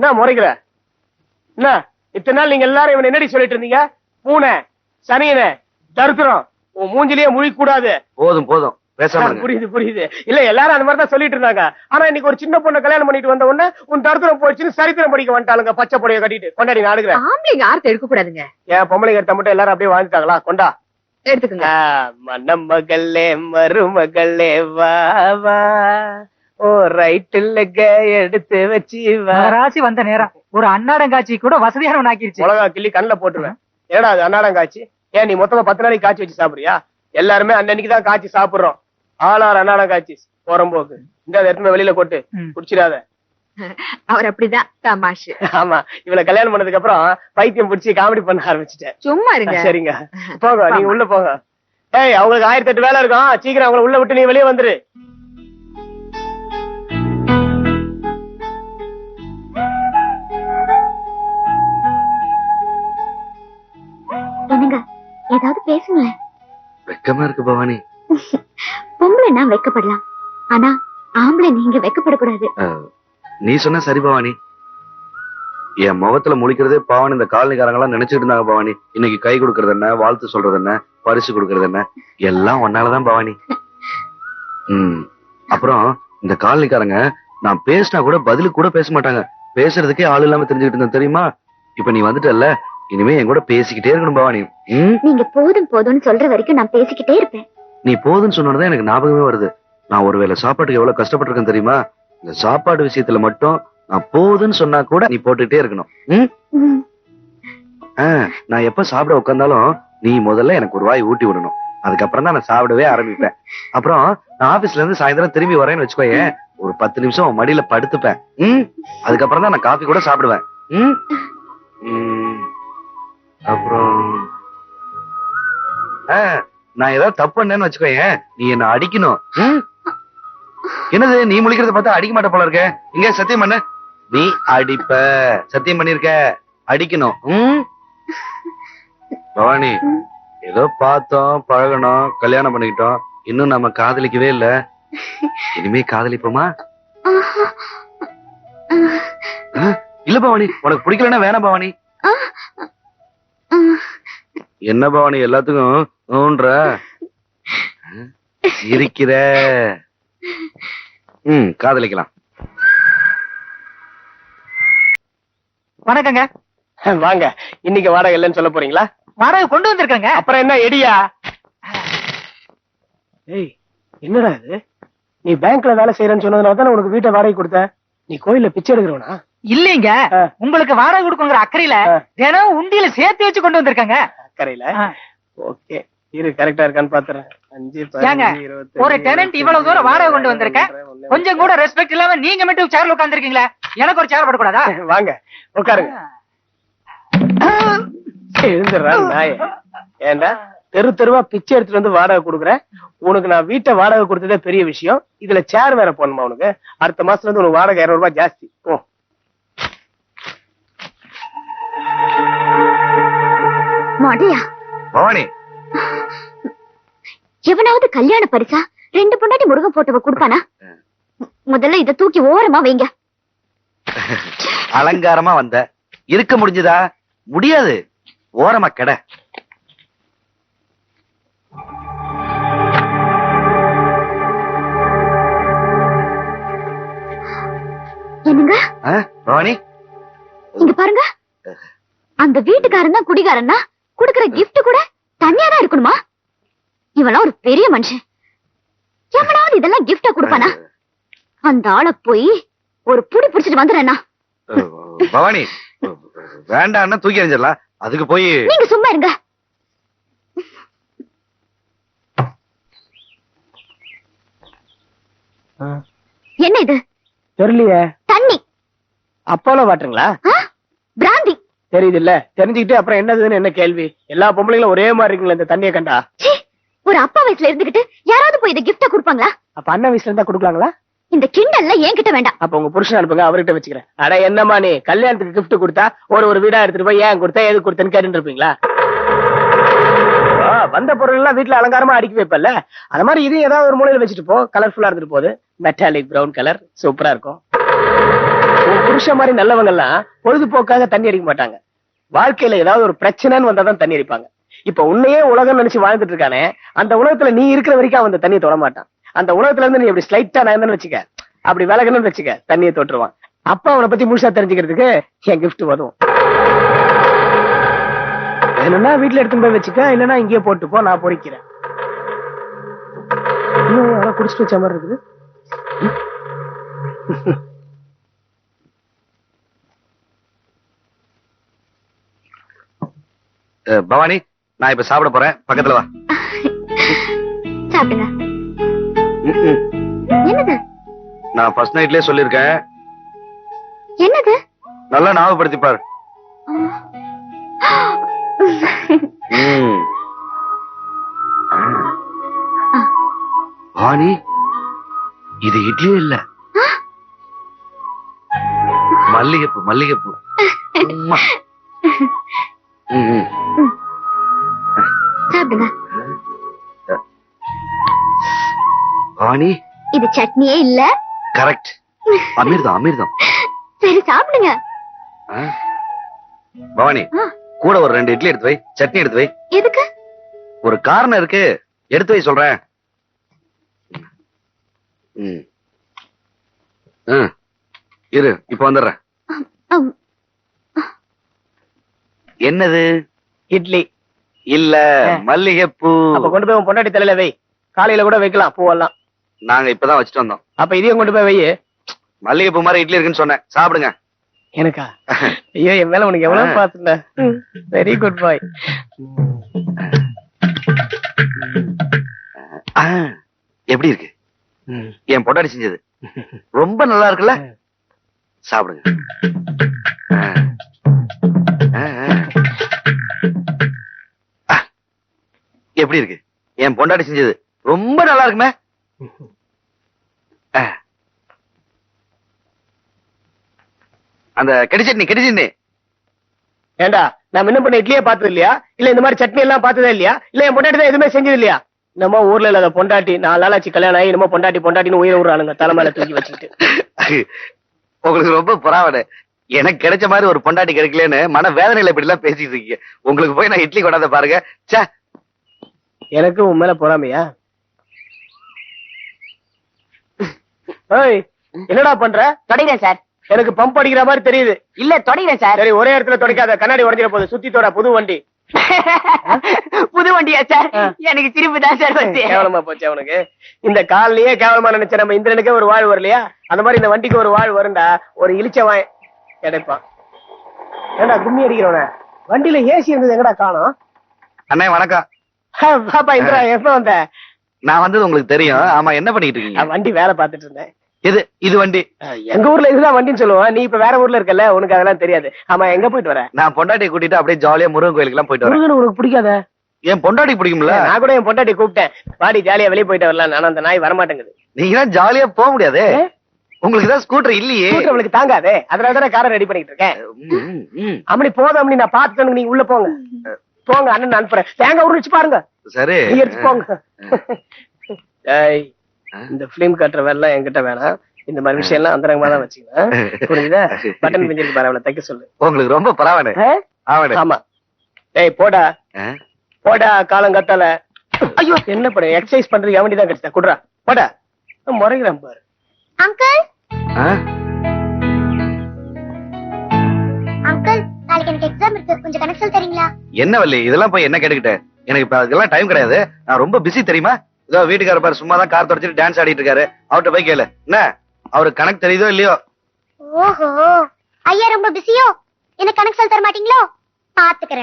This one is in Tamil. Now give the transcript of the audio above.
என்ன முறைக்கிற என்ன இத்தனை நாள் நீங்க எல்லாரும் இவனை என்னடி சொல்லிட்டு இருந்தீங்க? பூனை சனியனை தருத்திரம் உன் மூஞ்சிலேயே முழிக்க கூடாது போதும். போதும். புரியுது புரியுது. இல்ல எல்லாரும் அந்த மாதிரி தான் சொல்லிட்டு இருந்தாங்க. ஆனா இன்னைக்கு ஒரு சின்ன பொண்ணை கல்யாணம் பண்ணிட்டு வந்த உடனே உன் தருத்திரம் போயிடுச்சுன்னு சரித்திரம் படிக்க வந்துட்டாளுங்க. பச்சை புடைய கட்டிட்டு. கொண்டாடி நான் அடுக்கிறேன் ஆம்பளைங்க யார்த்த எடுக்க கூடாதுங்க ஏன் பொம்பளைங்க எடுத்த மட்டும் எல்லாரும் அப்படியே வாழ்ந்துட்டாங்களா? கொண்டா. எடுத்துக்கோங்க. மணமகளே மருமகளே வா வா. ஓ ரைட்டுல எடுத்து வச்சு ராசி வந்த நேரம் ஒரு அன்னாடங்காட்சி கூட வசதியானவன் ஆக்கிருச்சு. மிளகா கிள்ளி கண்ணுல போட்டுருவேன். ஏடா அது அன்னாடம் காய்ச்சி ஏன் நீ மொத்தமா பத்து நாளைக்கு காய்ச்சி வச்சு சாப்பிடுறியா? எல்லாருமே அன்னன்னைக்கு தான் காய்ச்சி சாப்பிடுறோம். ஆளார் அன்னாடம் காய்ச்சி போறம்போக்கு. இந்த எடுத்துமே வெளியில கொட்டு. குடிச்சிடாத. அவர் அப்படிதான் தமாஷு. ஆமா இவள கல்யாணம் பண்ணதுக்கு அப்புறம் பைத்தியம் பிடிச்சி காமெடி பண்ண ஆரம்பிச்சிட்டேன். சும்மா இருங்க. சரிங்க. போங்க நீங்க உள்ள போங்க. ஏய் அவங்களுக்கு ஆயிரத்தி எட்டு வேலை இருக்கும். சீக்கிரம் அவங்கள உள்ள விட்டு நீ வெளியே வந்துரு. ஏதாவது பேசுங்களேன். வெக்கமா இருக்கு பவானி. பொம்பளை நான் வைக்கப்படலாம். ஆனா ஆம்பளை நீங்க வைக்கப்படக்கூடாது. நீ சொன்ன சரி பவானி. என் முகத்துல முழிக்கிறதே பாவன் இந்த காலனிக்காரங்க எல்லாம் நினைச்சிட்டு இருந்தாங்க பவானி. இன்னைக்கு கை கொடுக்கறது என்ன வாழ்த்து சொல்றது என்ன பரிசு கொடுக்கறது என்ன எல்லாம் ஒன்னாலதான் பவானி. ம் அப்புறம் இந்த காலனிக்காரங்க நான் பேசினா கூட பதிலுக்கு கூட பேச மாட்டாங்க. பேசுறதுக்கே ஆள் இல்லாம தெரிஞ்சுக்கிட்டு இருந்தேன் தெரியுமா? இப்ப நீ வந்துட்டல்ல இனிமே என் கூட பேசிக்கிட்டே இருக்கணும் பவானி. நீங்க போதும் போதும்னு சொல்ற வரைக்கும் நான் பேசிக்கிட்டே இருப்பேன். நீ போதுன்னு சொன்னதுதான் எனக்கு ஞாபகமே வருது. நான் ஒருவேளை சாப்பாட்டுக்கு எவ்வளவு கஷ்டப்பட்டிருக்கேன் தெரியுமா? இந்த சாப்பாடு விஷயத்துல மட்டும் நான் போதுன்னு சொன்னா கூட நீ போட்டுக்கிட்டே இருக்கணும். நான் எப்ப சாப்பிட உட்கார்ந்தாலும் நீ முதல்ல எனக்கு ஒரு வாய் ஊட்டி விடணும். அதுக்கப்புறம் தான் நான் சாப்பிடவே ஆரம்பிப்பேன். அப்புறம் நான் ஆபீஸ்ல இருந்து சாயந்தரம் திரும்பி வரேன்னு வச்சுக்கோயேன் ஒரு பத்து நிமிஷம் மடியில படுத்துப்பேன். அதுக்கப்புறம் தான் நான் காஃபி கூட சாப்பிடுவேன். அப்புறம் நான் ஏதாவது தப்பு பண்ணேன்னு வச்சுக்கோயேன். நீ என்ன அடிக்கணும்? என்னது நீ முழிக்கிறத பார்த்தா அடிக்க மாட்ட போல இருக்க. இங்க சத்தியம் பண்ணு. நீ அடிப்ப. சத்தியம் பண்ணிருக்க. அடிக்கணும்? பவானி ஏதோ பார்த்தோம் பழகணும் கல்யாணம் பண்ணிக்கிட்டோம். இன்னும் நம்ம காதலிக்கவே இல்ல. இனிமே காதலிப்போமா? இல்ல பவானி உனக்கு பிடிக்கலன்னா வேணாம் பவானி. என்ன பவானி எல்லாத்துக்கும் ஊன்ற? இருக்கிற. ம் காதலிக்கலாம். வணக்கங்க. வாங்க இன்னைக்கு வாடகை இல்லைன்னு சொல்ல போறீங்களா? வாடகை கொண்டு வந்திருக்கேங்க. அப்புறம் என்ன எடியா? ஏய் என்னடா இது? நீ பேங்க்ல வேலை செய்யறேன்னு சொன்னதுனால தானே உனக்கு வீட்டை வாடகை கொடுத்த நீ கோயில்ல பிச்சை எடுக்கிறவனா? இல்லீங்க. உங்களுக்கு வாடகை கொடுக்குங்கிற அக்கறையில. தினம் உண்டியில சேர்த்து வச்சு கொண்டு வந்திருக்கேங்க. அக்கறையில. ஓகே. இரு கரெக்டா இருக்கான்னு பாத்துறேன். ஒரு tenant இவ்வளவு தூரம் வாடகை கொண்டு வந்திருக்க? ஒண்ணு, கொஞ்சம் கூட ரெஸ்பெக்ட் இல்லாம நீங்க மட்டும் சேர்ல உட்கார்ந்திருக்கீங்களே? எனக்கு ஒரு சேர் போடக்கூடாதா? வாங்க உட்காருங்க. ஏண்டா தெரு தெருவா பிச்சை எடுத்துட்டு வந்து வாடகை கொடுக்குறேன் உனக்கு நான் வீட்டை வாடகை கொடுத்ததே பெரிய விஷயம். இதுல சேர் வேற போடணுமா உனக்கு? அடுத்த மாசத்துல இருந்து உனக்கு வாடகை இருநூறு ரூபாய் ஜாஸ்தி. ஓ மடையா பவானி. எவனாவது கல்யாண பரிசா ரெண்டு பொண்டாட்டி முருக போட்டவ கொடுப்பானா? முதல்ல இத தூக்கி ஓரமா வைங்க. அலங்காரமா வந்த. இருக்க முடிஞ்சதா? முடியாது. ஓரமா கெட. என்னங்க? பவானி. இங்க பாருங்க. அந்த வீட்டுக்காரன் தான் குடிகாரன்னா குடுக்கற gift கூட தனியா தான் இருக்கணுமா? இவெல்லாம் ஒரு பெரிய மனுஷன். எவனாவது இதெல்லாம் gift-ஆ கொடுப்பானா? அந்த ஆளை போய் ஒரு புடி புடிச்சிட்டு வந்துடுறேன்னா பவானி வேண்டாம்னா தூக்கி எறிஞ்சிடலாம். அதுக்கு போய் நீங்க சும்மா இருங்க. என்ன இது? தெரியலையே. தண்ணி. அப்போலோ வாட்டுங்களா தெரியுது இல்ல தெரிஞ்சுக்கிட்டு அப்புறம் என்னதுன்னு என்ன கேள்வி? எல்லா பொம்பளைங்களும் ஒரே மாதிரி இருக்குங்களா இந்த தண்ணியை கண்டா? ஒரு அப்பா வயசுல இருந்துகிட்டு யாராவது போய் இதை gift-ஆ கொடுப்பாங்களா? அப்ப அண்ணன் வயசுல இருந்தா கொடுக்கலாங்களா? இந்த கிண்டல்ல என்கிட்ட வேண்டாம். அப்ப உங்க புருஷன் அனுப்புங்க அவர்கிட்ட வச்சுக்கிறேன். அட என்னம்மா நீ? கல்யாணத்துக்கு gift கொடுத்தா ஒரு ஒரு வீடா எடுத்துட்டு போய் ஏன் கொடுத்தா எது கொடுத்தேன்னு கேட்டு இருப்பீங்களா? வந்த பொருள் எல்லாம் வீட்டுல அலங்காரமா அடுக்கி வைப்பல்ல. அது மாதிரி இது ஏதாவது ஒரு மூலையில வச்சுட்டு போ. கலர்ஃபுல்லா இருந்துட்டு போகுது. மெட்டாலிக் பிரவுன் கலர் சூப்பரா இருக்கும். புருஷன் மாதிரி நல்லவங்க எல்லாம் பொழுதுபோக்காக தண்ணி அடிக்க மாட்டாங்க. வாழ்க்கையில ஏதாவது ஒரு பிரச்சனைன்னு வந்தாதான் தண்ணி அடிப்பாங்க. இப்ப உன்னையே உலகம் நினைச்சு வாழ்ந்துட்டு இருக்கானே அந்த உலகத்துல நீ இருக்கிற வரைக்கும் அவன் அந்த தண்ணியை தொட மாட்டான். அந்த உலகத்துல இருந்து நீ அப்படி ஸ்லைட்டா நான் வச்சுக்க அப்படி விலகணும்னு வச்சுக்க தண்ணியை தொட்டுருவான். அப்ப அவனை பத்தி முழுசா தெரிஞ்சுக்கிறதுக்கு என் கிஃப்ட் வரும். வேணும்னா வீட்டுல எடுத்துட்டு போய் வச்சுக்க இல்லைன்னா இங்கேயே போட்டுப்போ நான் பொறிக்கிறேன். இன்னும் குடிச்சிட்டு வச்ச மாதிரி இருக்குது. பவானி நான் இப்ப சாப்பிட போறேன். பக்கத்துல வா. சாப்பிடுங்க. ம்ம். என்னது? நான் ஃபர்ஸ்ட் நைட்லயே சொல்லிருக்கேன் என்னது? நல்லா ஞாபகப்படுத்தி பாரு. பவானி இது இட்லி இல்ல. மல்லிகைப்பூ மல்லிகைப்பூ. பவானி இது சட்னியே இல்ல. கரெக்ட் அமிர்தம் அமிர்தம் சரி சாப்பிடுங்க. ஆ? பவானி. கூட ஒரு ரெண்டு இட்லி எடுத்து வை சட்னி எடுத்து வை. எதுக்கு? ஒரு காரணம் இருக்கு. எடுத்து வை சொல்றேன். ம். ம். இரு இப்ப வந்துடுறேன். என்னது? இட்லி. இல்ல ஆ. மல்லிகைப்பூ. அப்ப கொண்டு போய் பொண்டாட்டி தலையில வை. காலையில கூட வைக்கலாம் பூவெல்லாம். நாங்க இப்பதான் வச்சுட்டு வந்தோம். அப்ப இதையும் கொண்டு போய் வை மல்லிகைப்பூ மாதிரி இட்லி இருக்குன்னு சொன்னேன். சாப்பிடுங்க. எனக்கா? ஐயோ என் மேல உனக்கு எவ்வளவு ஆ. பாத்துட்ட வெரி குட் பாய் எப்படி இருக்கு? என் பொட்டாடி செஞ்சது. ரொம்ப நல்லா இருக்குல்ல? சாப்பிடுங்க. எப்படி இருக்கு? என் பொண்டாடி செஞ்சது ரொம்ப நல்லா இருக்குமே. அந்த கெடி சட்னி கெடி சட்னி. ஏண்டா நான் முன்ன பண்ண இட்லியே பார்த்தது இல்லையா? இல்ல இந்த மாதிரி சட்னி எல்லாம் பார்த்ததே இல்லையா? இல்ல என் பொண்டாட்டி தான் எதுவுமே செஞ்சது இல்லையா? நம்ம ஊர்ல இல்லாத பொண்டாட்டி நாலு நாளாச்சு கல்யாணம் ஆகி நம்ம பொண்டாட்டி பொண்டாட்டின்னு உயிரை விடுறானுங்க தலைமையில தூக்கி வச்சுக்கிட்டு. உங்களுக்கு ரொம்ப புறாவடு. எனக்கு கிடைச்ச மாதிரி ஒரு பொண்டாட்டி கிடைக்கலன்னு மன வேதனையில இப்படி எல்லாம் பேசிட்டு இருக்கீங்க. உங்களுக்கு போய் நான் இட்லி கொண்டாந்து பாருங்க. ச்சே. எனக்கு உன் மேல பொறாமையா? என்னடா பண்ற? தொடங்கிறேன் சார். எனக்கு பம்ப் அடிக்கிற மாதிரி தெரியுது. இல்ல தொடங்கிறேன் சார். சரி ஒரே இடத்துல தொடக்காத. கண்ணாடி உடஞ்சிட போகுது. சுத்தி தோட புது வண்டி. புது வண்டியா சார். எனக்கு சிரிப்பு தான் சார் வருது. கேவலமா போச்சு அவனுக்கு இந்த கால்லயே கேவலமா நினைச்ச நம்ம இந்திரனுக்கே ஒரு வாழ் வரலையா? அந்த மாதிரி இந்த வண்டிக்கு ஒரு வாழ் வரும்டா. ஒரு இழிச்சவாய் கிடைப்பான். ஏண்டா கும்மி அடிக்கிறவன? வண்டியில ஏசி இருந்தது எங்கடா காணோம்? அண்ணே வணக்கம். பாப்பா இந்திரா எப்ப வந்த? நான் வந்தது உங்களுக்கு தெரியும். ஆமா என்ன பண்ணிட்டு இருக்கீங்க? வண்டி வேலை பார்த்துட்டு இருந்தேன். இது இது வண்டி. எங்க ஊர்ல இதுதான் வண்டின்னு சொல்லுவோம். நீ இப்ப வேற ஊர்ல இருக்கல உனக்கு அதெல்லாம் தெரியாது. ஆமா எங்க போயிட்டு வர? நான் பொண்டாட்டியை கூட்டிட்டு அப்படியே ஜாலியா முருகன் கோயிலுக்கு எல்லாம் போயிட்டு வரேன். உனக்கு பிடிக்காத? என் பொண்டாட்டி பிடிக்கும்ல? நான் கூட என் பொண்டாட்டி கூப்பிட்டேன். வாடி ஜாலியா வெளிய போயிட்டு வரலாம் ஆனா அந்த நாய் வரமாட்டேங்குது. நீங்க தான் ஜாலியா போக முடியாதே? உங்களுக்கு தான் ஸ்கூட்டர் இல்லையே? அவளுக்கு தாங்காதே. அதனால தானே காரை ரெடி பண்ணிட்டு இருக்கேன். அம்மனி போதும் அம்மனி நான் பாத்துட்டேன் நீங்க உள்ள போங்க. போங்க அண்ணன் அனுப்புறேன். தேங்காய் உரிச்சு பாருங்க. சரி. போங்க. இந்த பிலிம் கட்டுற வேலை என்கிட்ட வேணாம். இந்த மாதிரி விஷயம் எல்லாம் அந்தரங்கமா தான் வச்சுக்கணும் புரியுதா பட்டன் பிஞ்சிருக்கு பாரு அவளை தைக்க சொல்லு. உங்களுக்கு ரொம்ப பரவாயில்ல. ஆமா. ஏய் போடா? போடா காலம் கத்தால ஐயோ என்ன பண்ண எக்ஸசைஸ் பண்றது எவண்டி தான் கிடைச்சா குடுறா. போடா. முறைகிறேன் பாரு. அங்கிள். ஆ? அங்கிள் நாளைக்கு எனக்கு எக்ஸாம் இருக்கு. கொஞ்சம் கணக்கு தரீங்களா? என்ன வள்ளி? இதெல்லாம் போய் என்ன கேட்டுக்கிட்ட? எனக்கு இப்ப அதுக்கெல்லாம் டைம் கிடையாது. நான் ரொம்ப பிஸி தெரியுமா? இதோ வீட்டுக்கார பாரு சும்மா தான் கார் தொடச்சிட்டு டான்ஸ் ஆடிட்டு இருக்காரு. அவர்கிட்ட போய் கேளு. என்ன? அவரு கணக்கு தெரியுதோ இல்லையோ? ஓஹோ. ஐயா ரொம்ப பிஸியோ எனக்கு கணக்கு சொல்ல தர மாட்டீங்களோ? பாத்துக்கிறேன்.